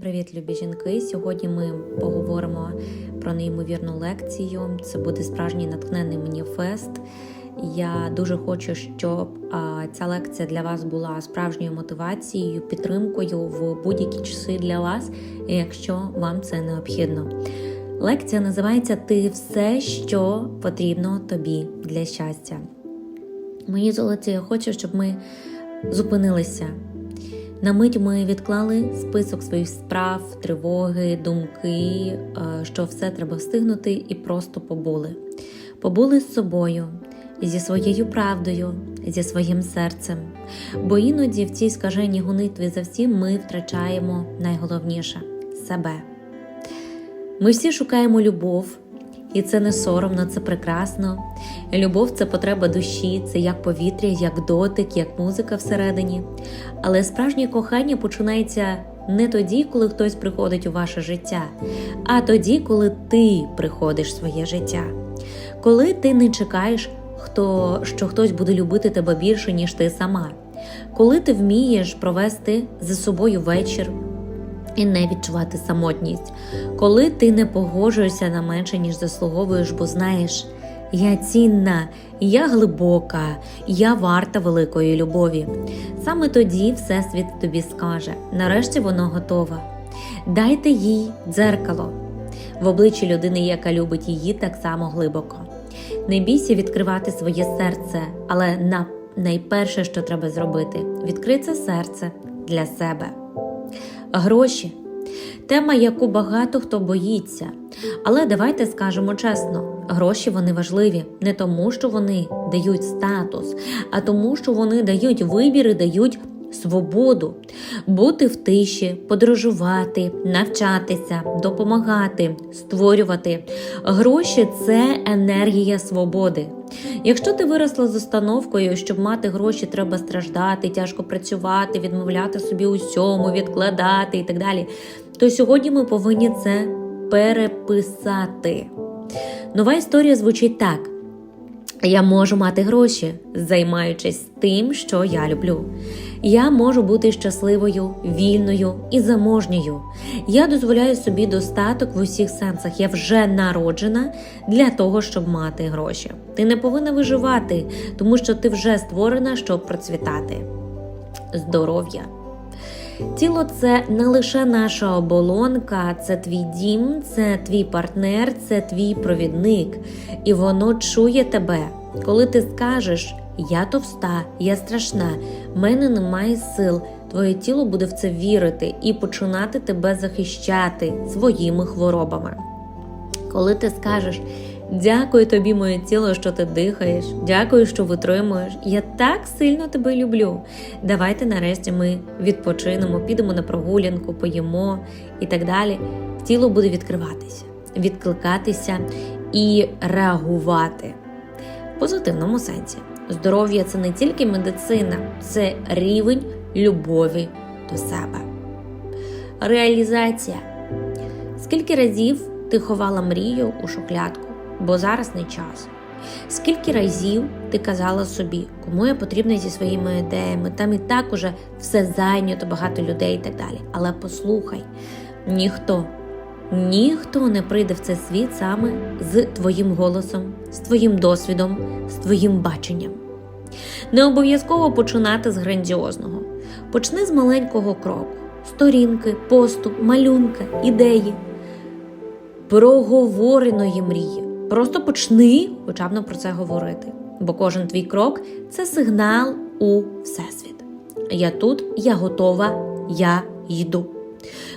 привіт, любі жінки! Сьогодні ми поговоримо про неймовірну лекцію. Це буде справжній натхненний маніфест. Я дуже хочу, щоб ця лекція для вас була справжньою мотивацією, підтримкою в будь-які часи для вас, якщо вам це необхідно. Лекція називається Ти все, що потрібно тобі для щастя. Мої золоті, я хочу, щоб ми зупинилися. На мить ми відклали список своїх справ, тривоги, думки, е, що все треба встигнути, і просто побули. Побули з собою, зі своєю правдою, зі своїм серцем. Бо іноді в цій скаженій гонитві за всім ми втрачаємо найголовніше себе. Ми всі шукаємо любов, і це не соромно, це прекрасно. Любов це потреба душі, це як повітря, як дотик, як музика всередині. Але справжнє кохання починається не тоді, коли хтось приходить у ваше життя, а тоді, коли ти приходиш в своє життя. Коли ти не чекаєш, хто, що хтось буде любити тебе більше, ніж ти сама. Коли ти вмієш провести за собою вечір і не відчувати самотність, коли ти не погоджуєшся на менше, ніж заслуговуєш, бо знаєш, я цінна, я глибока, я варта великої любові. Саме тоді Всесвіт тобі скаже: нарешті воно готове. Дайте їй дзеркало в обличчі людини, яка любить її так само глибоко. Не бійся відкривати своє серце, але на найперше, що треба зробити, відкрити це серце для себе. Гроші тема, яку багато хто боїться. Але давайте скажемо чесно: гроші вони важливі не тому, що вони дають статус, а тому, що вони дають вибір і дають свободу, бути в тиші, подорожувати, навчатися, допомагати, створювати. Гроші це енергія свободи. Якщо ти виросла з установкою, щоб мати гроші, треба страждати, тяжко працювати, відмовляти собі усьому, відкладати і так далі, то сьогодні ми повинні це переписати. Нова історія звучить так. Я можу мати гроші, займаючись тим, що я люблю. Я можу бути щасливою, вільною і заможньою. Я дозволяю собі достаток в усіх сенсах. Я вже народжена для того, щоб мати гроші. Ти не повинна виживати, тому що ти вже створена, щоб процвітати. Здоров'я. Тіло це не лише наша оболонка, це твій дім, це твій партнер, це твій провідник, і воно чує тебе. Коли ти скажеш Я товста, я страшна, в мене немає сил, твоє тіло буде в це вірити і починати тебе захищати своїми хворобами. Коли ти скажеш Дякую тобі, моє тіло, що ти дихаєш. Дякую, що витримуєш. Я так сильно тебе люблю. Давайте нарешті ми відпочинемо, підемо на прогулянку, поїмо і так далі. Тіло буде відкриватися, відкликатися і реагувати в позитивному сенсі. Здоров'я це не тільки медицина, це рівень любові до себе. Реалізація. Скільки разів ти ховала мрію у шухлядку? бо зараз не час. Скільки разів ти казала собі, кому я потрібна зі своїми ідеями, там і так уже все зайнято, багато людей і так далі. Але послухай, ніхто, ніхто не прийде в цей світ саме з твоїм голосом, з твоїм досвідом, з твоїм баченням. Не обов'язково починати з грандіозного. Почни з маленького кроку, сторінки, посту, малюнка, ідеї, проговореної мрії. Просто почни хоча б про це говорити, бо кожен твій крок це сигнал у всесвіт. Я тут, я готова, я йду.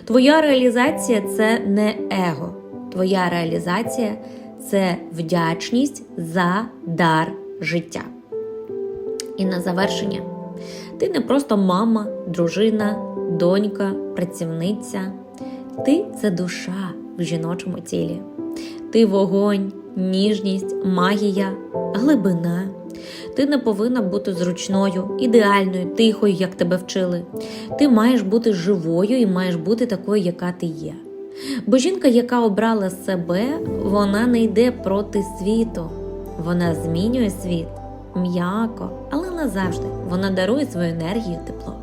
Твоя реалізація це не его. Твоя реалізація це вдячність за дар життя. І на завершення, ти не просто мама, дружина, донька, працівниця. Ти це душа в жіночому тілі. Ти вогонь, ніжність, магія, глибина. Ти не повинна бути зручною, ідеальною, тихою, як тебе вчили. Ти маєш бути живою і маєш бути такою, яка ти є. Бо жінка, яка обрала себе, вона не йде проти світу, вона змінює світ м'яко, але назавжди вона дарує свою енергію, тепло.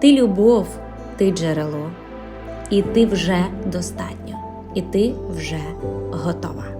Ти любов, ти джерело. і ти вже достатньо, і ти вже готова.